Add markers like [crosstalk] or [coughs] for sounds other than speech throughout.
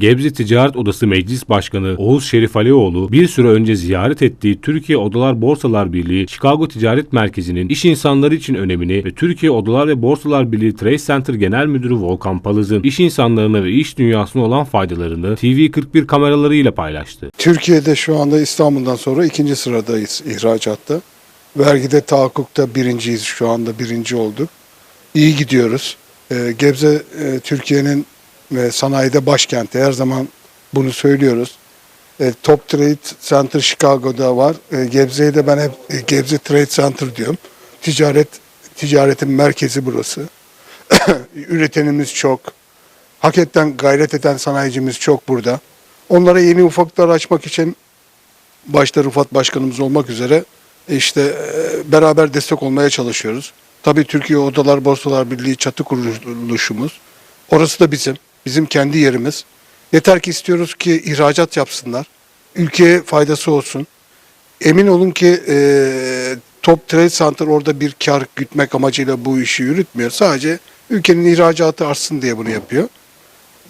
Gebze Ticaret Odası Meclis Başkanı Oğuz Şerif Alioğlu bir süre önce ziyaret ettiği Türkiye Odalar Borsalar Birliği Chicago Ticaret Merkezi'nin iş insanları için önemini ve Türkiye Odalar ve Borsalar Birliği Trade Center Genel Müdürü Volkan Palız'ın iş insanlarına ve iş dünyasına olan faydalarını TV41 kameralarıyla paylaştı. Türkiye'de şu anda İstanbul'dan sonra ikinci sıradayız ihracatta. Vergide tahakkukta birinciyiz şu anda birinci olduk. İyi gidiyoruz. Ee, Gebze e, Türkiye'nin ve sanayide başkenti her zaman bunu söylüyoruz. E, Top Trade Center Chicago'da var. E, Gebze'ye de ben hep e, Gebze Trade Center diyorum. Ticaret ticaretin merkezi burası. [coughs] Üretenimiz çok. Hakikaten gayret eden sanayicimiz çok burada. Onlara yeni ufaklar açmak için başta Rıfat Başkanımız olmak üzere işte e, beraber destek olmaya çalışıyoruz. Tabii Türkiye Odalar Borsalar Birliği çatı kuruluşumuz. Orası da bizim. Bizim kendi yerimiz. Yeter ki istiyoruz ki ihracat yapsınlar. Ülkeye faydası olsun. Emin olun ki e, Top Trade Center orada bir kar gütmek amacıyla bu işi yürütmüyor. Sadece ülkenin ihracatı artsın diye bunu yapıyor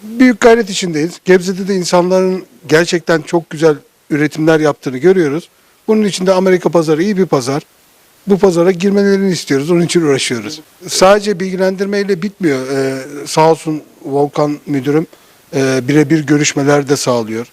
büyük gayret içindeyiz. Gebze'de de insanların gerçekten çok güzel üretimler yaptığını görüyoruz. Bunun için de Amerika pazarı iyi bir pazar. Bu pazara girmelerini istiyoruz. Onun için uğraşıyoruz. Sadece bilgilendirmeyle bitmiyor. Ee, sağ olsun Volkan müdürüm e, birebir görüşmeler de sağlıyor.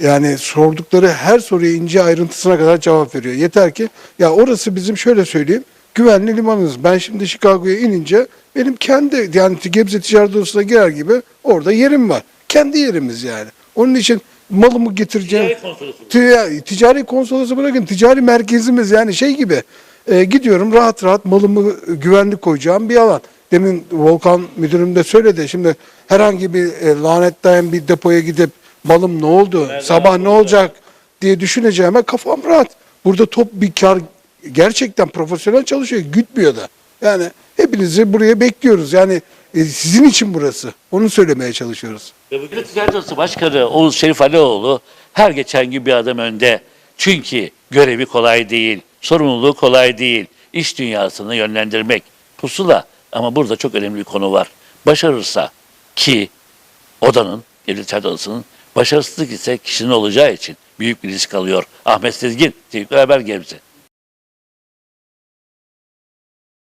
Yani sordukları her soruya ince ayrıntısına kadar cevap veriyor. Yeter ki ya orası bizim şöyle söyleyeyim güvenli limanımız. Ben şimdi Chicago'ya inince benim kendi yani Gebze Ticaret Odası'na girer gibi orada yerim var. Kendi yerimiz yani. Onun için malımı getireceğim. Ticari konsolosu. Ticari, ticari konsolosu bırakın ticari merkezimiz yani şey gibi e, gidiyorum rahat rahat malımı güvenli koyacağım bir alan. Demin Volkan müdürüm de söyledi. Şimdi herhangi bir e, lanetleyen bir depoya gidip malım ne oldu, Nerede sabah ne olacak diye düşüneceğime kafam rahat. Burada top bir kar gerçekten profesyonel çalışıyor, gütmüyor da. Yani hepinizi buraya bekliyoruz. Yani e, sizin için burası. Onu söylemeye çalışıyoruz. Ve bugün Ticaret Odası Başkanı Oğuz Şerif Alioğlu her geçen gün bir adım önde. Çünkü görevi kolay değil, sorumluluğu kolay değil. İş dünyasını yönlendirmek pusula ama burada çok önemli bir konu var. Başarırsa ki odanın, Ticaret Odası'nın başarısızlık ise kişinin olacağı için büyük bir risk alıyor. Ahmet Sezgin, Tevfikler Haber Gebze.